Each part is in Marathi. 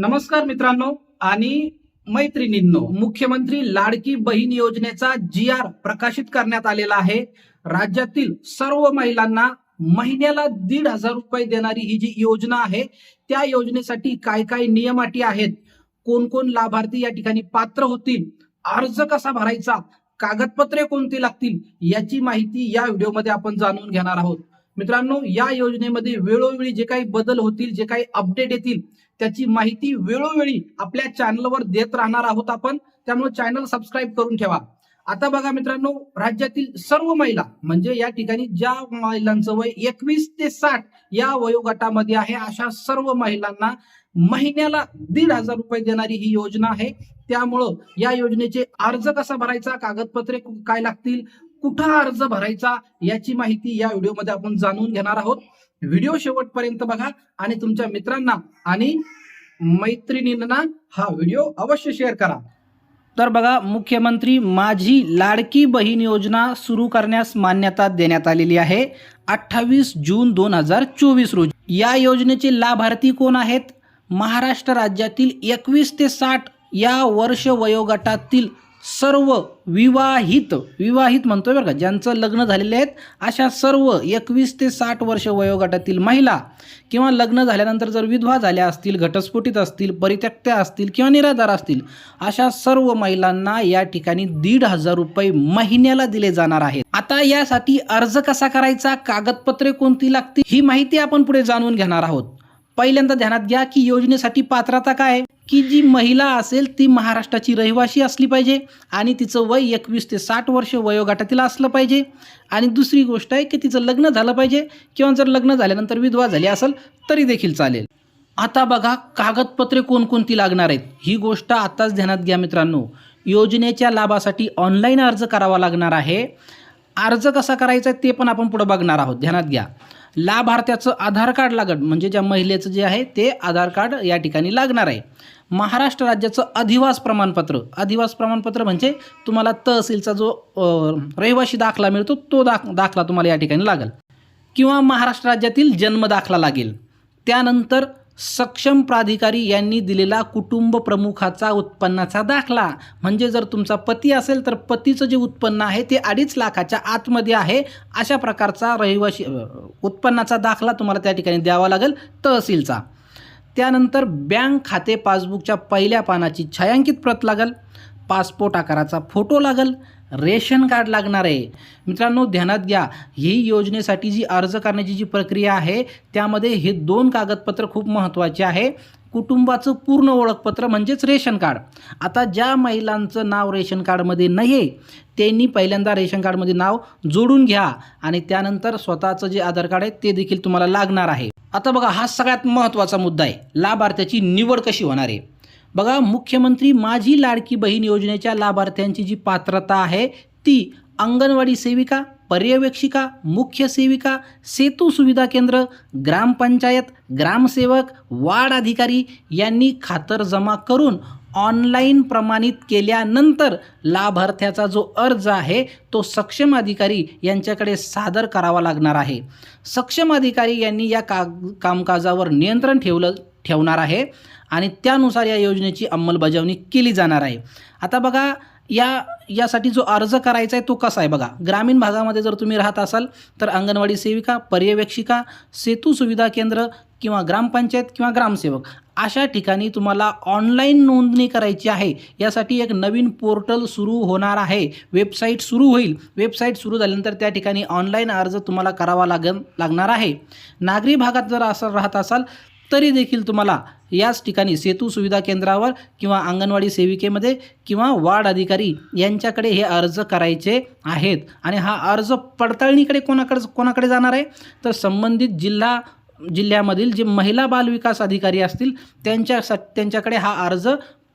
नमस्कार मित्रांनो आणि मैत्रिणींनो मुख्यमंत्री लाडकी बहीण योजनेचा जी आर प्रकाशित करण्यात आलेला आहे. राज्यातील सर्व महिलांना महिन्याला दीड हजार रुपये देणारी ही जी योजना आहे त्या योजनेसाठी काय काय नियम अटी आहेत कोण कोण लाभार्थी या ठिकाणी पात्र होतील अर्ज कसा भरायचा कागदपत्रे कोणती लागतील याची माहिती या व्हिडिओमध्ये आपण जाणून घेणार आहोत. मित्रांनो या योजनेमध्ये वेळोवेळी जे काही बदल होतील जे काही अपडेट येतील त्याची माहिती वेळोवेळी आपल्या चॅनलवर देत राहणार आहोत आपण. त्यामुळे चॅनल सबस्क्राईब करून ठेवा. आता बघा मित्रांनो राज्यातील सर्व महिला म्हणजे या ठिकाणी ज्या महिलांचं वय एकवीस ते साठ या वयोगटामध्ये आहे अशा सर्व महिलांना महिन्याला दीड हजार रुपये देणारी ही योजना आहे. त्यामुळं या योजनेचे अर्ज कसा भरायचा कागदपत्रे काय लागतील कुठं अर्ज भरायचा याची माहिती या व्हिडिओमध्ये आपण जाणून घेणार आहोत. व्हिडिओ शेवटपर्यंत बघा आणि तुमच्या मित्रांना आणि मैत्रिणींना हा व्हिडिओ अवश्य शेअर करा. तर बघा मुख्यमंत्री माझी लाडकी बहीण योजना सुरू करण्यास मान्यता देण्यात आलेली आहे. अठ्ठावीस जून दोन हजार चोवीस रोजी. या योजनेचे लाभार्थी कोण आहेत? महाराष्ट्र राज्यातील एकवीस ते साठ या वर्ष वयोगटातील सर्व विवाहित विवाहित म्हणतोय बरं का ज्यांचं लग्न झालेले आहेत अशा सर्व एकवीस ते साठ वर्ष वयोगटातील महिला किंवा लग्न झाल्यानंतर जर विधवा झाल्या असतील घटस्फोटित असतील परित्यक्त्या असतील किंवा निराधार असतील अशा सर्व महिलांना या ठिकाणी दीड हजार रुपये महिन्याला दिले जाणार आहेत. आता यासाठी अर्ज कसा करायचा कागदपत्रे कोणती लागतील ही माहिती आपण पुढे जाणून घेणार आहोत. पहिल्यांदा ध्यानात घ्या की योजनेसाठी पात्रता काय की जी महिला असेल ती महाराष्ट्राची रहिवासी असली पाहिजे आणि तिचं वय एकवीस ते साठ वर्ष वयोगटातील असलं पाहिजे. आणि दुसरी गोष्ट आहे की तिचं लग्न झालं पाहिजे किंवा जर लग्न झाल्यानंतर विधवा झाली असेल तरी देखील चालेल. आता बघा कागदपत्रे कोणकोणती लागणार आहेत? ही गोष्ट आताच ध्यानात घ्या मित्रांनो. योजनेच्या लाभासाठी ऑनलाईन अर्ज करावा लागणार आहे. अर्ज कसा करायचा ते पण आपण पुढं बघणार आहोत. ध्यानात घ्या. लाभार्थ्याचं आधार कार्ड लागत म्हणजे ज्या महिलेचं जे आहे ते आधार कार्ड या ठिकाणी लागणार आहे. महाराष्ट्र राज्याचं अधिवास प्रमाणपत्र. अधिवास प्रमाणपत्र म्हणजे तुम्हाला तहसीलचा जो रहिवाशी रहिवासी दाखला मिळतो तो दाख दाखला तुम्हाला या ठिकाणी लागेल. किंवा महाराष्ट्र राज्यातील जन्म दाखला लागेल. त्यानंतर सक्षम प्राधिकारी यांनी दिलेला कुटुंब प्रमुखाचा उत्पन्नाचा दाखला. म्हणजे जर तुमचा पती असेल तर पतीचं जे उत्पन्न आहे ते अडीच लाखाच्या आतमध्ये आहे. अशा प्रकारचा रहिवाशी उत्पन्नाचा दाखला तुम्हाला त्या ठिकाणी द्यावा लागेल तहसीलचा. त्यानंतर बँक खाते पासबुकच्या पहिल्या पानाची छायांकित प्रत लागेल पासपोर्ट आकाराचा फोटो लागेल रेशन कार्ड लागणार आहे. मित्रांनो ध्यानात घ्या ही योजनेसाठी जी अर्ज करण्याची जी प्रक्रिया आहे त्यामध्ये हे दोन कागदपत्र खूप महत्त्वाचे आहे. कुटुंबाचं पूर्ण ओळखपत्र म्हणजेच रेशन कार्ड. आता ज्या महिलांचं नाव रेशन कार्डमध्ये नाही आहे त्यांनी पहिल्यांदा रेशन कार्डमध्ये नाव जोडून घ्या आणि त्यानंतर स्वतःचं जे आधार कार्ड आहे ते देखील तुम्हाला लागणार आहे. आता बघा हा सगळ्यात महत्त्वाचा मुद्दा आहे. लाभार्थ्याची निवड कशी होणार आहे? बघा मुख्यमंत्री माझी लाडकी बहीण योजनेच्या लाभार्थ्यांची जी पात्रता आहे ती अंगणवाडी सेविका पर्यवेक्षिका मुख्य सेविका सेतू सुविधा केंद्र ग्रामपंचायत ग्रामसेवक वार्ड अधिकारी यांनी खातरजमा करून ऑनलाईन प्रमाणित केल्यानंतर लाभार्थ्याचा जो अर्ज आहे तो सक्षम अधिकारी यांच्याकडे सादर करावा लागणार आहे. सक्षम अधिकारी यांनी या का कामकाजावर नियंत्रण ठेवलं ठेवणार आहे आणि त्यानुसार या योजनेची अंमलबजावणी केली जाणार आहे. आता बघा या यासाठी जो अर्ज करायचा आहे तो कसा आहे? बघा ग्रामीण भागामध्ये जर तुम्ही राहत असाल तर अंगणवाडी सेविका पर्यवेक्षिका सेतू सुविधा केंद्र किंवा ग्रामपंचायत किंवा ग्रामसेवक अशा ठिकाणी तुम्हाला ऑनलाईन नोंदणी करायची आहे. यासाठी एक नवीन पोर्टल सुरू होणार आहे. वेबसाईट सुरू होईल. वेबसाईट सुरू झाल्यानंतर त्या ठिकाणी ऑनलाईन अर्ज तुम्हाला करावा लागन लागणार आहे. नागरी भागात जर असं राहत असाल तरी देखील तुम्हाला याच ठिकाणी सेतू सुविधा केंद्रावर किंवा अंगणवाडी सेविकेमध्ये किंवा वार्ड अधिकारी यांच्याकडे हे अर्ज करायचे आहेत. आणि हा अर्ज पडताळणीकडे कोणाकडे कोणाकडे जाणार आहे? तर संबंधित जिल्हा जिल्ह्यामधील जे महिला बालविकास अधिकारी असतील त्यांच्या त्यांच्याकडे हा अर्ज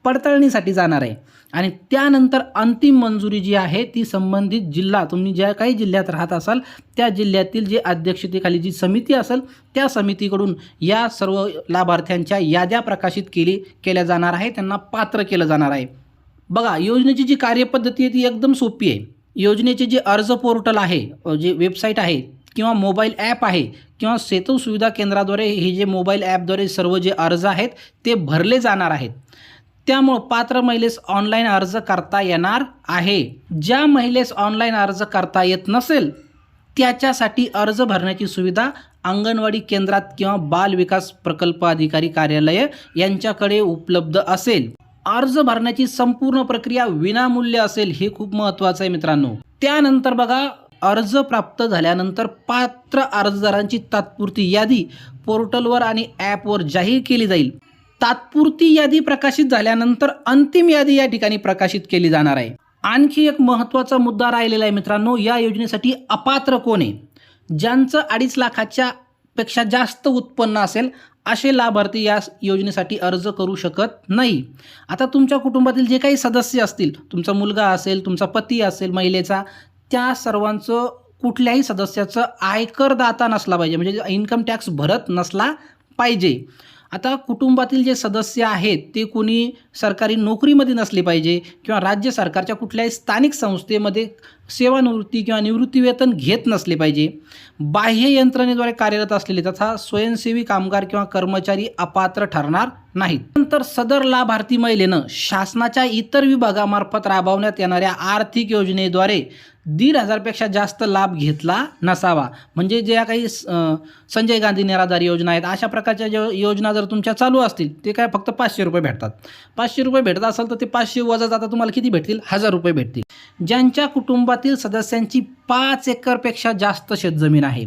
पडताळणीसाठी जाणार आहे. आणि त्यानंतर अंतिम मंजुरी जी आहे ती संबंधित जिल्हा तुम्ही ज्या काही जिल्ह्यात राहत असाल त्या जिल्ह्यातील जे अध्यक्षतेखाली जी समिती असेल त्या समितीकडून या सर्व लाभार्थ्यांच्या याद्या प्रकाशित केली केल्या जाणार आहे त्यांना पात्र केलं जाणार आहे. बघा योजनेची जी कार्यपद्धती आहे ती एकदम सोपी आहे. योजनेचे जे अर्ज पोर्टल आहे जे वेबसाईट आहे किंवा मोबाईल ॲप आहे किंवा सेतू सुविधा केंद्राद्वारे हे जे मोबाईल ॲपद्वारे सर्व जे अर्ज आहेत ते भरले जाणार आहेत. त्यामुळं पात्र महिलेस ऑनलाईन अर्ज करता येणार आहे. ज्या महिलेस ऑनलाईन अर्ज करता येत नसेल त्याच्यासाठी अर्ज भरण्याची सुविधा अंगणवाडी केंद्रात किंवा बाल विकास प्रकल्प अधिकारी कार्यालय यांच्याकडे उपलब्ध असेल. अर्ज भरण्याची संपूर्ण प्रक्रिया विनामूल्य असेल हे खूप महत्त्वाचं आहे मित्रांनो. त्यानंतर बघा अर्ज प्राप्त झाल्यानंतर पात्र अर्जदारांची तात्पुरती यादी पोर्टलवर आणि ॲपवर जाहीर केली जाईल. तात्पुरती यादी प्रकाशित झाल्यानंतर अंतिम यादी या ठिकाणी प्रकाशित केली जाणार आहे. आणखी एक महत्त्वाचा मुद्दा राहिलेला आहे मित्रांनो या योजनेसाठी अपात्र कोण आहे? ज्यांचं अडीच लाखाच्या पेक्षा जास्त उत्पन्न असेल असे लाभार्थी या योजनेसाठी अर्ज करू शकत नाही. आता तुमच्या कुटुंबातील जे काही सदस्य असतील तुमचा मुलगा असेल तुमचा पती असेल महिलेचा त्या सर्वांचं कुठल्याही सदस्याचं आयकर दाता नसला पाहिजे. म्हणजे इन्कम टॅक्स भरत नसला पाहिजे. आता कुटुंबातील जे सदस्य आहेत ते कोणी सरकारी नोकरीमध्ये नसले पाहिजे किंवा राज्य सरकारच्या कुठल्याही स्थानिक संस्थेमध्ये सेवानिवृत्ती किंवा निवृत्तीवेतन घेत नसले पाहिजे. बाह्य यंत्रणेद्वारे कार्यरत असलेले तथा स्वयंसेवी कामगार किंवा कर्मचारी अपात्र ठरणार नाहीत. नंतर सदर लाभार्थी महिलेनं शासनाच्या इतर विभागामार्फत राबवण्यात येणाऱ्या आर्थिक योजनेद्वारे दीड हजारपेक्षा जास्त लाभ घेतला नसावा. म्हणजे ज्या काही संजय गांधी निराधार योजना आहेत अशा प्रकारच्या ज्या योजना जर तुमच्या चालू असतील ते काय फक्त पाचशे रुपये भेटतात. पाचशे रुपये भेटत असेल तर ते पाचशे वजा जाता तुम्हाला किती भेटतील? हजार रुपये भेटतील. ज्यांच्या कुटुंबातील सदस्यांची पाच एकरपेक्षा जास्त शेतजमीन आहे.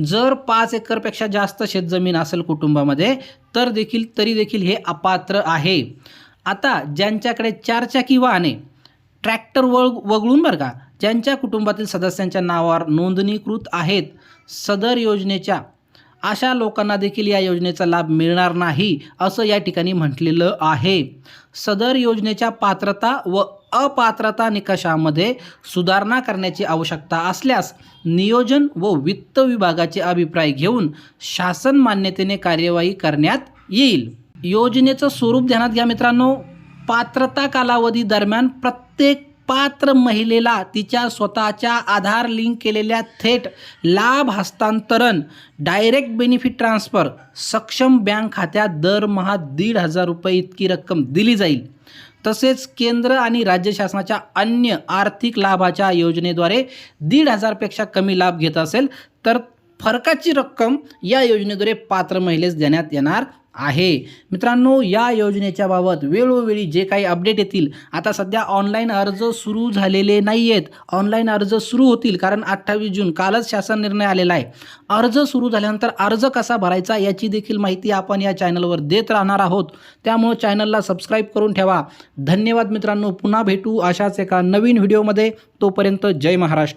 जर पाच एकरपेक्षा जास्त शेतजमीन असेल कुटुंबामध्ये तर देखील तरी देखील हे अपात्र आहे. आता ज्यांच्याकडे चारचाकी वाहने ट्रॅक्टर वळ वगळून बरं का? ज्यांच्या कुटुंबातील सदस्यांच्या नावावर नोंदणीकृत आहेत सदर योजनेच्या अशा लोकांना देखील या योजनेचा लाभ मिळणार नाही असं या ठिकाणी म्हटलेलं आहे. सदर योजनेच्या पात्रता व अपात्रता निकषामध्ये सुधारणा करण्याची आवश्यकता असल्यास नियोजन व वित्त विभागाचे अभिप्राय घेऊन शासन मान्यतेने कार्यवाही करण्यात येईल. योजनेचं स्वरूप ध्यानात घ्या मित्रांनो. पात्रता कालावधी दरम्यान प्रत्येक प्रत्येक पात्र महिलेला तिच्या स्वतःच्या आधार लिंक केलेल्या थेट लाभ हस्तांतरण डायरेक्ट बेनिफिट ट्रान्सफर सक्षम बँक खात्यात दरमहा दीड हजार रुपये इतकी रक्कम दिली जाईल. तसेच केंद्र आणि राज्य शासनाच्या अन्य आर्थिक लाभाच्या योजनेद्वारे दीड हजारपेक्षा कमी लाभ घेत असेल तर फरकाची रक्कम या योजनेद्वारे पात्र महिलेस देण्यात येणार आहे. मित्रांनो या योजनेच्या बाबत वेळोवेळी जे काही अपडेट येतील आता सध्या ऑनलाईन अर्ज सुरू झालेले नाही आहेत ऑनलाईन अर्ज सुरू होतील कारण अठ्ठावीस जून कालच शासन निर्णय आलेला आहे. अर्ज सुरू झाल्यानंतर अर्ज कसा भरायचा याची देखील माहिती आपण या चॅनलवर देत राहणार आहोत. त्यामुळे चॅनलला सबस्क्राईब करून ठेवा. धन्यवाद मित्रांनो पुन्हा भेटू अशाच एका नवीन व्हिडिओमध्ये तोपर्यंत जय महाराष्ट्र.